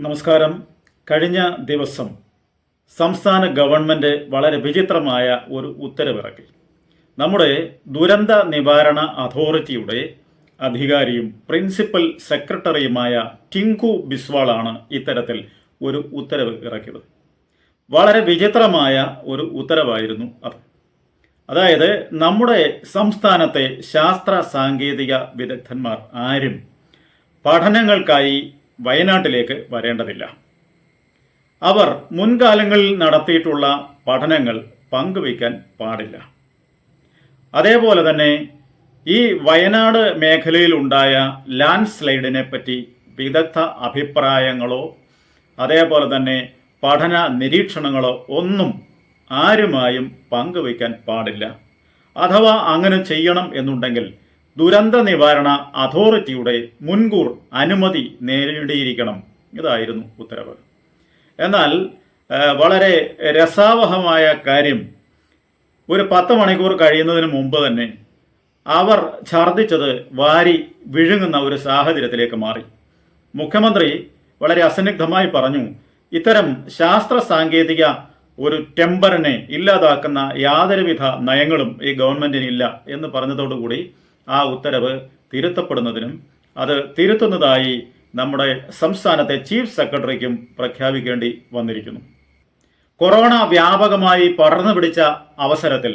നമസ്കാരം. കഴിഞ്ഞ ദിവസം സംസ്ഥാന ഗവൺമെന്റ് വളരെ വിചിത്രമായ ഒരു ഉത്തരവിറക്കി. നമ്മുടെ ദുരന്ത നിവാരണ അതോറിറ്റിയുടെ അധികാരിയും പ്രിൻസിപ്പൽ സെക്രട്ടറിയുമായ ടിങ്കു ബിസ്വാളാണ് ഇത്തരത്തിൽ ഒരു ഉത്തരവ് ഇറക്കിയത്. വളരെ വിചിത്രമായ ഒരു ഉത്തരവായിരുന്നു അത്. അതായത് നമ്മുടെ സംസ്ഥാനത്തെ ശാസ്ത്ര സാങ്കേതിക വിദഗ്ധന്മാർ ആരും പഠനങ്ങൾക്കായി വയനാട്ടിലേക്ക് വരേണ്ടതില്ല. അവർ മുൻകാലങ്ങളിൽ നടത്തിയിട്ടുള്ള പഠനങ്ങൾ പങ്കുവയ്ക്കാൻ പാടില്ല. അതേപോലെ തന്നെ ഈ വയനാട് മേഖലയിൽ ഉണ്ടായ ലാൻഡ് സ്ലൈഡിനെ പറ്റി വിദഗ്ധ അഭിപ്രായങ്ങളോ അതേപോലെ തന്നെ പഠന നിരീക്ഷണങ്ങളോ ഒന്നും ആരുമായും പങ്കുവയ്ക്കാൻ പാടില്ല. അഥവാ അങ്ങനെ ചെയ്യണം എന്നുണ്ടെങ്കിൽ ദുരന്ത നിവാരണ അതോറിറ്റിയുടെ മുൻകൂർ അനുമതി നേടിയിരിക്കണം ഇതായിരുന്നു ഉത്തരവ്. എന്നാൽ വളരെ രസാവഹമായ കാര്യം ഒരു പത്ത് മണിക്കൂർ കഴിയുന്നതിന് മുമ്പ് തന്നെ അവർ ഛർദ്ദിച്ചത് വാരി വിഴുങ്ങുന്ന ഒരു സാഹചര്യത്തിലേക്ക് മാറി. മുഖ്യമന്ത്രി വളരെ അസന്നിഗ്ധമായി പറഞ്ഞു ഇത്തരം ശാസ്ത്ര സാങ്കേതിക ഒരു ടെമ്പറിനെ ഇല്ലാതാക്കുന്ന യാതൊരുവിധ നയങ്ങളും ഈ ഗവൺമെന്റിനില്ല എന്ന് പറഞ്ഞതോടുകൂടി ആ ഉത്തരവ് തിരുത്തപ്പെടുന്നതിനും അത് തിരുത്തുന്നതായി നമ്മുടെ സംസ്ഥാനത്തെ ചീഫ് സെക്രട്ടറിക്കും പ്രഖ്യാപിക്കേണ്ടി വന്നിരിക്കുന്നു. കൊറോണ വ്യാപകമായി പടർന്നു പിടിച്ച അവസരത്തിൽ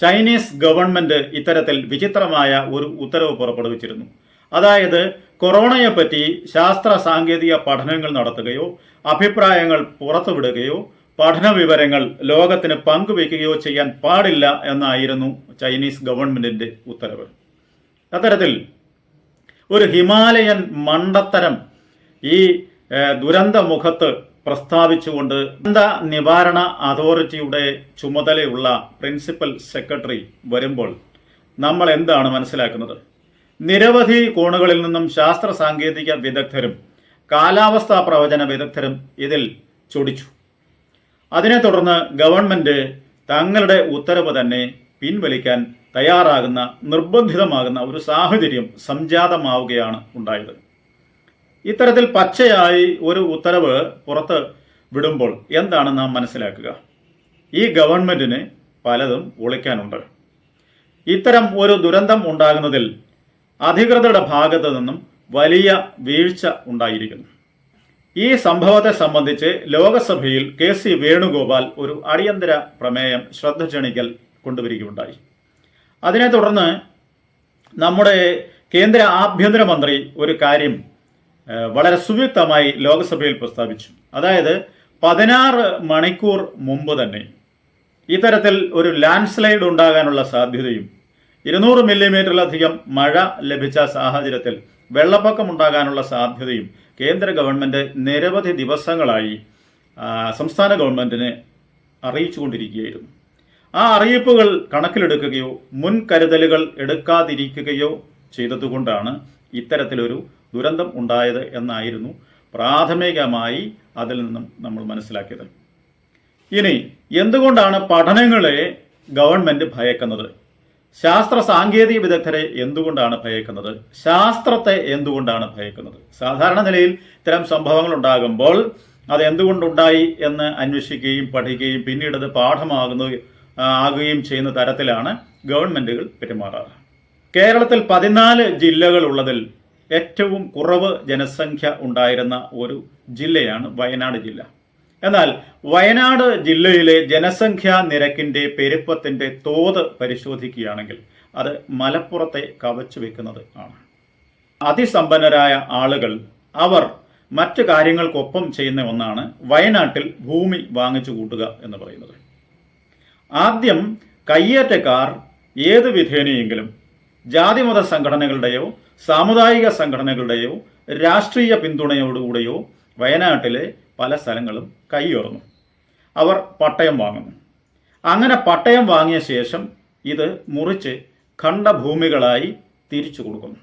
ചൈനീസ് ഗവൺമെന്റ് ഇത്തരത്തിൽ വിചിത്രമായ ഒരു ഉത്തരവ് പുറപ്പെടുവിച്ചിരുന്നു. അതായത് കൊറോണയെപ്പറ്റി ശാസ്ത്ര സാങ്കേതിക പഠനങ്ങൾ നടത്തുകയോ അഭിപ്രായങ്ങൾ പുറത്തുവിടുകയോ പഠന വിവരങ്ങൾ ലോകത്തിന് പങ്കുവയ്ക്കുകയോ ചെയ്യാൻ പാടില്ല എന്നായിരുന്നു ചൈനീസ് ഗവൺമെന്റിന്റെ ഉത്തരവ്. അത്തരത്തിൽ ഒരു ഹിമാലയൻ മണ്ടത്തരം ഈ ദുരന്ത മുഖത്ത് പ്രസ്താവിച്ചുകൊണ്ട് ദുരന്ത നിവാരണ അതോറിറ്റിയുടെ ചുമതലയുള്ള പ്രിൻസിപ്പൽ സെക്രട്ടറി വരുമ്പോൾ നമ്മൾ എന്താണ് മനസ്സിലാക്കുന്നത്? നിരവധി കോണുകളിൽ നിന്നും ശാസ്ത്ര സാങ്കേതിക വിദഗ്ധരും കാലാവസ്ഥാ പ്രവചന വിദഗ്ധരും ഇതിൽ ചൊടിച്ചു. അതിനെ തുടർന്ന് ഗവൺമെന്റ് തങ്ങളുടെ ഉത്തരവ് തന്നെ പിൻവലിക്കാൻ തയ്യാറാകുന്ന നിർബന്ധിതമാകുന്ന ഒരു സാഹചര്യം സംജാതമാവുകയാണ് ഉണ്ടായത്. ഇത്തരത്തിൽ പച്ചയായി ഒരു ഉത്തരവ് പുറത്ത് വിടുമ്പോൾ എന്താണ് നാം മനസ്സിലാക്കുക? ഈ ഗവൺമെന്റിന് പലതും ഒളിക്കാനുണ്ട്. ഇത്തരം ഒരു ദുരന്തം ഉണ്ടാകുന്നതിൽ അധികൃതരുടെ ഭാഗത്തു നിന്നും വലിയ വീഴ്ച ഉണ്ടായിരിക്കുന്നു. ഈ സംഭവത്തെ സംബന്ധിച്ച് ലോകസഭയിൽ കെ സി വേണുഗോപാൽ ഒരു അടിയന്തര പ്രമേയം ശ്രദ്ധ ക്ഷണിക്കൽ കൊണ്ടുവരികയുണ്ടായി. അതിനെ തുടർന്ന് നമ്മുടെ കേന്ദ്ര ആഭ്യന്തരമന്ത്രി ഒരു കാര്യം വളരെ സുവ്യക്തമായി ലോക്സഭയിൽ പ്രസ്താവിച്ചു. അതായത് പതിനാറ് മണിക്കൂർ മുമ്പ് തന്നെ ഇത്തരത്തിൽ ഒരു ലാൻഡ് സ്ലൈഡ് ഉണ്ടാകാനുള്ള സാധ്യതയും ഇരുന്നൂറ് മില്ലിമീറ്ററിലധികം മഴ ലഭിച്ച സാഹചര്യത്തിൽ വെള്ളപ്പൊക്കം ഉണ്ടാകാനുള്ള സാധ്യതയും കേന്ദ്ര ഗവൺമെന്റ് നിരവധി ദിവസങ്ങളായി സംസ്ഥാന ഗവൺമെന്റിനെ അറിയിച്ചുകൊണ്ടിരിക്കുകയായിരുന്നു. ആ അറിയിപ്പുകൾ കണക്കിലെടുക്കുകയോ മുൻകരുതലുകൾ എടുക്കാതിരിക്കുകയോ ചെയ്തതുകൊണ്ടാണ് ഇത്തരത്തിലൊരു ദുരന്തം ഉണ്ടായത് എന്നായിരുന്നു പ്രാഥമികമായി അതിൽ നിന്നും നമ്മൾ മനസ്സിലാക്കിയത്. ഇനി എന്തുകൊണ്ടാണ് പഠനങ്ങളെ ഗവൺമെന്റ് ഭയക്കുന്നത്? ശാസ്ത്ര സാങ്കേതിക വിദഗ്ധരെ എന്തുകൊണ്ടാണ് ഭയക്കുന്നത്? ശാസ്ത്രത്തെ എന്തുകൊണ്ടാണ് ഭയക്കുന്നത്? സാധാരണ നിലയിൽ ഇത്തരം സംഭവങ്ങൾ ഉണ്ടാകുമ്പോൾ അത് എന്തുകൊണ്ടുണ്ടായി എന്ന് അന്വേഷിക്കുകയും പഠിക്കുകയും പിന്നീട് അത് പാഠമാകുന്ന ആകുകയും ചെയ്യുന്ന തരത്തിലാണ് ഗവൺമെന്റുകൾ പെരുമാറാറ്. കേരളത്തിൽ പതിനാല് ജില്ലകളുള്ളതിൽ ഏറ്റവും കുറവ് ജനസംഖ്യ ഉണ്ടായിരുന്ന ഒരു ജില്ലയാണ് വയനാട് ജില്ല. എന്നാൽ വയനാട് ജില്ലയിലെ ജനസംഖ്യാ നിരക്കിന്റെ പെരുപ്പത്തിന്റെ തോത് പരിശോധിക്കുകയാണെങ്കിൽ അത് മലപ്പുറത്തെ കവച്ചു വെക്കുന്നത് ആണ്. അതിസമ്പന്നരായ ആളുകൾ അവർ മറ്റു കാര്യങ്ങൾക്കൊപ്പം ചെയ്യുന്ന ഒന്നാണ് വയനാട്ടിൽ ഭൂമി വാങ്ങിച്ചു കൂട്ടുക എന്ന് പറയുന്നത്. ആദ്യം കയ്യേറ്റക്കാർ ഏത് വിധേനയെങ്കിലും ജാതിമത സംഘടനകളുടെയോ സാമുദായിക സംഘടനകളുടെയോ രാഷ്ട്രീയ പിന്തുണയോടുകൂടെയോ വയനാട്ടിലെ പല സ്ഥലങ്ങളും കൈയേറുന്നു അവർ പട്ടയം വാങ്ങുന്നു. അങ്ങനെ പട്ടയം വാങ്ങിയ ശേഷം ഇത് മുറിച്ച് ഖണ്ഡഭൂമികളായി തിരിച്ചു കൊടുക്കുന്നു.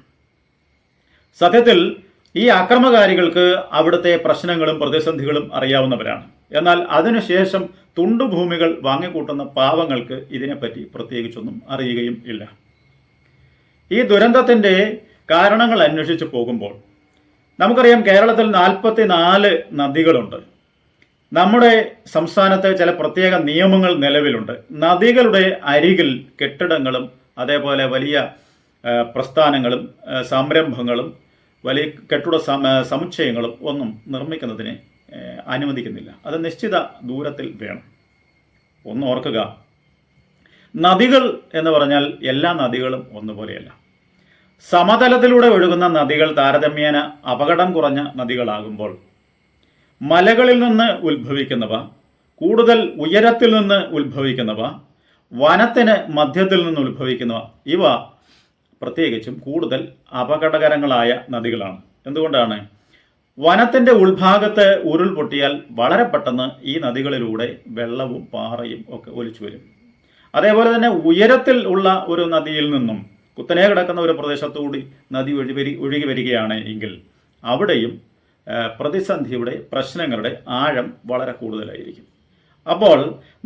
സത്യത്തിൽ ഈ അക്രമകാരികൾക്ക് അവിടുത്തെ പ്രശ്നങ്ങളും പ്രതിസന്ധികളും അറിയാവുന്നവരാണ്. എന്നാൽ അതിനുശേഷം തുണ്ടുഭൂമികൾ വാങ്ങിക്കൂട്ടുന്ന പാവങ്ങൾക്ക് ഇതിനെപ്പറ്റി പ്രത്യേകിച്ചൊന്നും അറിയുകയും ഇല്ല. ഈ ദുരന്തത്തിന്റെ കാരണങ്ങൾ അന്വേഷിച്ച് പോകുമ്പോൾ നമുക്കറിയാം കേരളത്തിൽ നാൽപ്പത്തി നാല് നദികളുണ്ട്. നമ്മുടെ സംസ്ഥാനത്ത് ചില പ്രത്യേക നിയമങ്ങൾ നിലവിലുണ്ട്. നദികളുടെ അരികിൽ കെട്ടിടങ്ങളും അതേപോലെ വലിയ പ്രസ്ഥാനങ്ങളും സംരംഭങ്ങളും വലിയ കെട്ടിട സമുച്ചയങ്ങളും ഒന്നും നിർമ്മിക്കുന്നതിന് അനുവദിക്കുന്നില്ല. അത് നിശ്ചിത ദൂരത്തിൽ വേണം. ഒന്ന് ഓർക്കുക നദികൾ എന്ന് പറഞ്ഞാൽ എല്ലാ നദികളും ഒന്നുപോലെയല്ല. സമതലത്തിലൂടെ ഒഴുകുന്ന നദികൾ താരതമ്യേന അപകടം കുറഞ്ഞ നദികളാകുമ്പോൾ മലകളിൽ നിന്ന് ഉത്ഭവിക്കുന്നവ കൂടുതൽ ഉയരത്തിൽ നിന്ന് ഉത്ഭവിക്കുന്നവ വനത്തിന് മധ്യത്തിൽ നിന്ന് ഉത്ഭവിക്കുന്നവ ഇവ പ്രത്യേകിച്ചും കൂടുതൽ അപകടകരങ്ങളായ നദികളാണ്. എന്തുകൊണ്ടാണ്? വനത്തിന്റെ ഉൾഭാഗത്ത് ഉരുൾപൊട്ടിയാൽ വളരെ പെട്ടെന്ന് ഈ നദികളിലൂടെ വെള്ളവും പാറയും ഒക്കെ ഒലിച്ചു വരും. അതേപോലെ തന്നെ ഉയരത്തിൽ ഉള്ള ഒരു നദിയിൽ നിന്നും കുത്തനെ കിടക്കുന്ന ഒരു പ്രദേശത്തുകൂടി നദി ഒഴുകി ഒഴുകി വരികയാണ് എങ്കിൽ അവിടെയും പ്രതിസന്ധിയുടെ പ്രശ്നങ്ങളുടെ ആഴം വളരെ കൂടുതലായിരിക്കും. അപ്പോൾ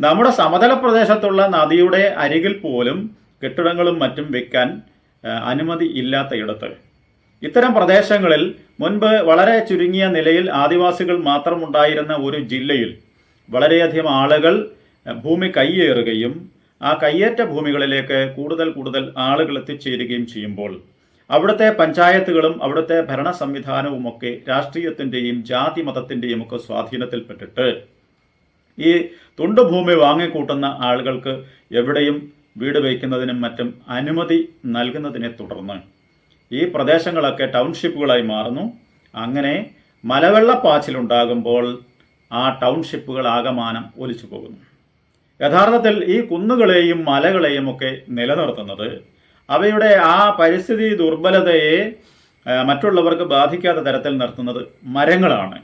നമ്മുടെ സമതല പ്രദേശത്തുള്ള നദിയുടെ അരികിൽ പോലും കെട്ടിടങ്ങളും മറ്റും വെക്കാൻ അനുമതി ഇല്ലാത്തയിടത്ത് ഇത്തരം പ്രദേശങ്ങളിൽ മുൻപ് വളരെ ചുരുങ്ങിയ നിലയിൽ ആദിവാസികൾ മാത്രമുണ്ടായിരുന്ന ഒരു ജില്ലയിൽ വളരെയധികം ആളുകൾ ഭൂമി കയ്യേറുകയും ആ കയ്യേറ്റ ഭൂമികളിലേക്ക് കൂടുതൽ കൂടുതൽ ആളുകൾ എത്തിച്ചേരുകയും ചെയ്യുമ്പോൾ അവിടുത്തെ പഞ്ചായത്തുകളും അവിടുത്തെ ഭരണ സംവിധാനവുമൊക്കെ രാഷ്ട്രീയത്തിന്റെയും ജാതി മതത്തിന്റെയും ഒക്കെ സ്വാധീനത്തിൽപ്പെട്ടിട്ട് ഈ തുണ്ടുഭൂമി വാങ്ങിക്കൂട്ടുന്ന ആളുകൾക്ക് എവിടെയും വീട് വയ്ക്കുന്നതിനും മറ്റും അനുമതി നൽകുന്നതിനെ തുടർന്ന് ഈ പ്രദേശങ്ങളൊക്കെ ടൗൺഷിപ്പുകളായി മാറുന്നു. അങ്ങനെ മലവെള്ളപ്പാച്ചിലുണ്ടാകുമ്പോൾ ആ ടൗൺഷിപ്പുകൾ ആകമാനം ഒലിച്ചു പോകുന്നു. യഥാർത്ഥത്തിൽ ഈ കുന്നുകളെയും മലകളെയും ഒക്കെ നിലനിർത്തുന്നത് അവയുടെ ആ പരിസ്ഥിതി ദുർബലതയെ മറ്റുള്ളവർക്ക് ബാധിക്കാത്ത തരത്തിൽ നിർത്തുന്നത് മരങ്ങളാണ്.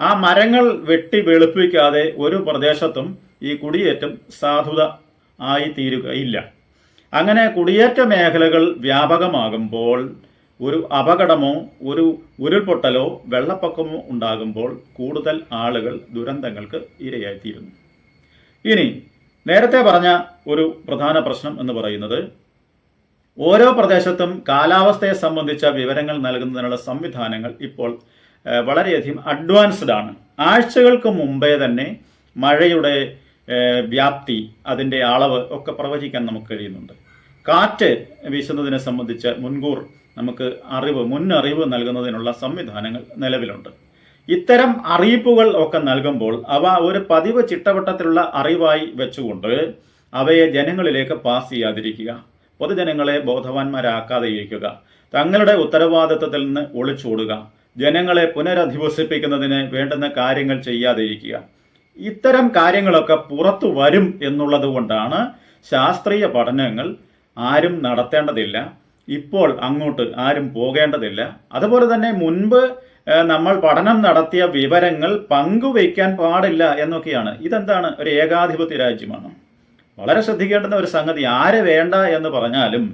ആ മരങ്ങൾ വെട്ടി വെളുപ്പിക്കാതെ ഒരു പ്രദേശത്തും ഈ കുടിയേറ്റം സാധുത ആയി തീരുകയില്ല അങ്ങനെ കുടിയേറ്റ മേഖലകൾ വ്യാപകമാകുമ്പോൾ ഒരു അപകടമോ ഒരു ഉരുൾപൊട്ടലോ വെള്ളപ്പൊക്കമോ ഉണ്ടാകുമ്പോൾ കൂടുതൽ ആളുകൾ ദുരന്തങ്ങൾക്ക് ഇരയായിത്തീരുന്നു. ഇനി നേരത്തെ പറഞ്ഞ ഒരു പ്രധാന പ്രശ്നം എന്ന് പറയുന്നത് ഓരോ പ്രദേശത്തും കാലാവസ്ഥയെ സംബന്ധിച്ച വിവരങ്ങൾ നൽകുന്നതിനുള്ള സംവിധാനങ്ങൾ ഇപ്പോൾ വളരെയധികം അഡ്വാൻസ്ഡ് ആണ്. ആഴ്ചകൾക്ക് മുമ്പേ തന്നെ മഴയുടെ വ്യാപ്തി അതിന്റെ അളവ് ഒക്കെ പ്രവചിക്കാൻ നമുക്ക് കഴിയുന്നുണ്ട്. കാറ്റ് വീശുന്നതിനെ സംബന്ധിച്ച് മുൻകൂർ നമുക്ക് അറിവ് മുന്നറിവ് നൽകുന്നതിനുള്ള സംവിധാനങ്ങൾ നിലവിലുണ്ട്. ഇത്തരം അറിയിപ്പുകൾ ഒക്കെ നൽകുമ്പോൾ അവ ഒരു പതിവ് ചിട്ടവട്ടത്തിലുള്ള അറിവായി വെച്ചുകൊണ്ട് അവയെ ജനങ്ങളിലേക്ക് പാസ് ചെയ്യാതിരിക്കുക പൊതുജനങ്ങളെ ബോധവാന്മാരാക്കാതെ ഇരിക്കുക തങ്ങളുടെ ഉത്തരവാദിത്വത്തിൽ നിന്ന് ഒളിച്ചോടുക ജനങ്ങളെ പുനരധിവസിപ്പിക്കുന്നതിന് വേണ്ടുന്ന കാര്യങ്ങൾ ചെയ്യാതിരിക്കുക. ഇത്തരം കാര്യങ്ങളൊക്കെ പുറത്തു വരും എന്നുള്ളത് കൊണ്ടാണ് ശാസ്ത്രീയ പഠനങ്ങൾ ആരും നടത്തേണ്ടതില്ല. ഇപ്പോൾ അങ്ങോട്ട് ആരും പോകേണ്ടതില്ല. അതുപോലെ തന്നെ മുൻപ് നമ്മൾ പഠനം നടത്തിയ വിവരങ്ങൾ പങ്കുവയ്ക്കാൻ പാടില്ല എന്നൊക്കെയാണ്. ഇതെന്താണ് ഒരു ഏകാധിപത്യ രാജ്യമാണ്? വളരെ ശ്രദ്ധിക്കേണ്ടുന്ന ഒരു സംഗതി ആരെ വേണ്ട എന്ന് പറഞ്ഞാലും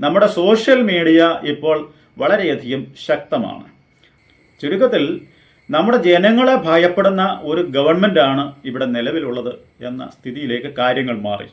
നമ്മുടെ സോഷ്യൽ മീഡിയ ഇപ്പോൾ വളരെയധികം ശക്തമാണ്. ചുരുക്കത്തിൽ നമ്മുടെ ജനങ്ങളെ ഭയപ്പെടുന്ന ഒരു ഗവൺമെന്റാണ് ഇവിടെ നിലവിലുള്ളത് എന്ന സ്ഥിതിയിലേക്ക് കാര്യങ്ങൾ മാറി.